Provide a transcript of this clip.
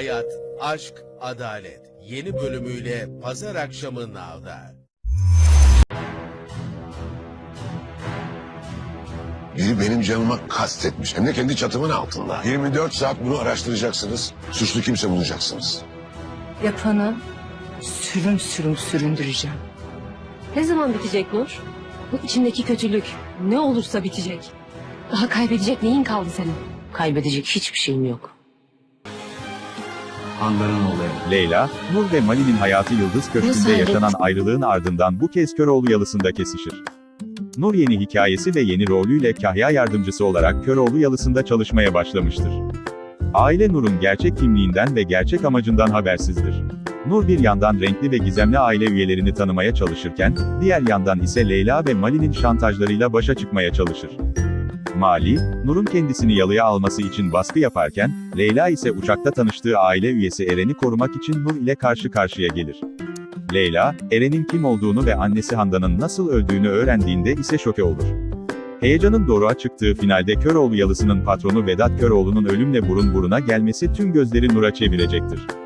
Hayat, aşk, adalet. Yeni bölümüyle pazar akşamı Nav'da. Biri benim canıma kastetmiş. Hem de kendi çatımın altında. 24 saat bunu araştıracaksınız. Suçlu kimse bulacaksınız. Yapanı sürüm sürüm süründüreceğim. Ne zaman bitecek Nur? Bu içindeki kötülük ne olursa bitecek. Daha kaybedecek neyin kaldı senin? Kaybedecek hiçbir şeyim yok. Handan'ın olayı. Leyla, Nur ve Mali'nin hayatı Yıldız Köşkü'nde yaşanan ayrılığın ardından bu kez Köroğlu yalısında kesişir. Nur yeni hikayesi ve yeni rolüyle Kahya yardımcısı olarak Köroğlu yalısında çalışmaya başlamıştır. Aile Nur'un gerçek kimliğinden ve gerçek amacından habersizdir. Nur bir yandan renkli ve gizemli aile üyelerini tanımaya çalışırken, diğer yandan ise Leyla ve Mali'nin şantajlarıyla başa çıkmaya çalışır. Mali, Nur'un kendisini yalıya alması için baskı yaparken, Leyla ise uçakta tanıştığı aile üyesi Eren'i korumak için Nur ile karşı karşıya gelir. Leyla, Eren'in kim olduğunu ve annesi Handan'ın nasıl öldüğünü öğrendiğinde ise şoke olur. Heyecanın doğruğa çıktığı finalde Köroğlu yalısının patronu Vedat Köroğlu'nun ölümle burun buruna gelmesi tüm gözleri Nur'a çevirecektir.